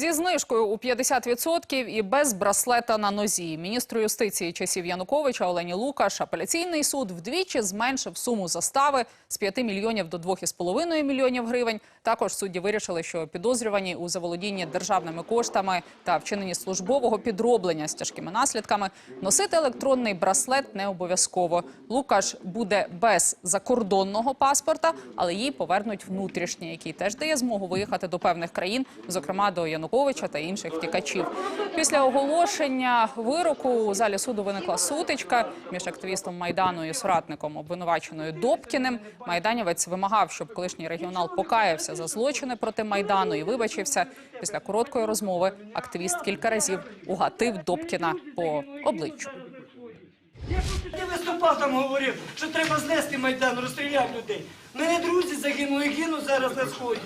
Зі знижкою у 50% і без браслета на нозі. Міністру юстиції часів Януковича Олені Лукаш апеляційний суд вдвічі зменшив суму застави з 5 мільйонів до 2,5 мільйонів гривень. Також судді вирішили, що підозрювані у заволодінні державними коштами та вчиненні службового підроблення з тяжкими наслідками носити електронний браслет не обов'язково. Лукаш буде без закордонного паспорта, але їй повернуть внутрішній, який теж дає змогу виїхати до певних країн, зокрема до Януковича та інших втікачів. Після оголошення вироку у залі суду виникла сутичка між активістом майдану і соратником обвинуваченою Добкіним. Майданівець вимагав, щоб колишній регіонал покаявся за злочини проти майдану і вибачився. Після короткої розмови активіст кілька разів угатив Добкіна по обличчю. Я виступав там говорив, що треба знести Майдан, розстріляти людей. Мене друзі загинули, гинуть зараз на сході.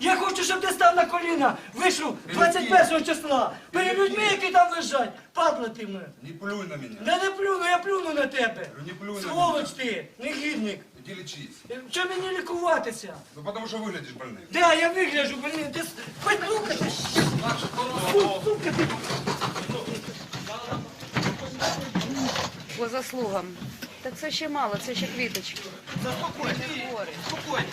Я хочу, щоб ти став на коліна, вийшов 21 числа, перед людьми, які там лежать. Падла ти мене. Не плюй на меня. Да не плюну, я плюну на тебе. Не плюй на Сволоч ти, негідник. Иди лечись. Що мені лікуватися? Ну потому что выглядишь больным. Да, я вигляжу, блін, ти Хоч сука ти. Сука ти. По заслугам. Так це ще мало, це ще квіточки. Заспокойся, спокойно.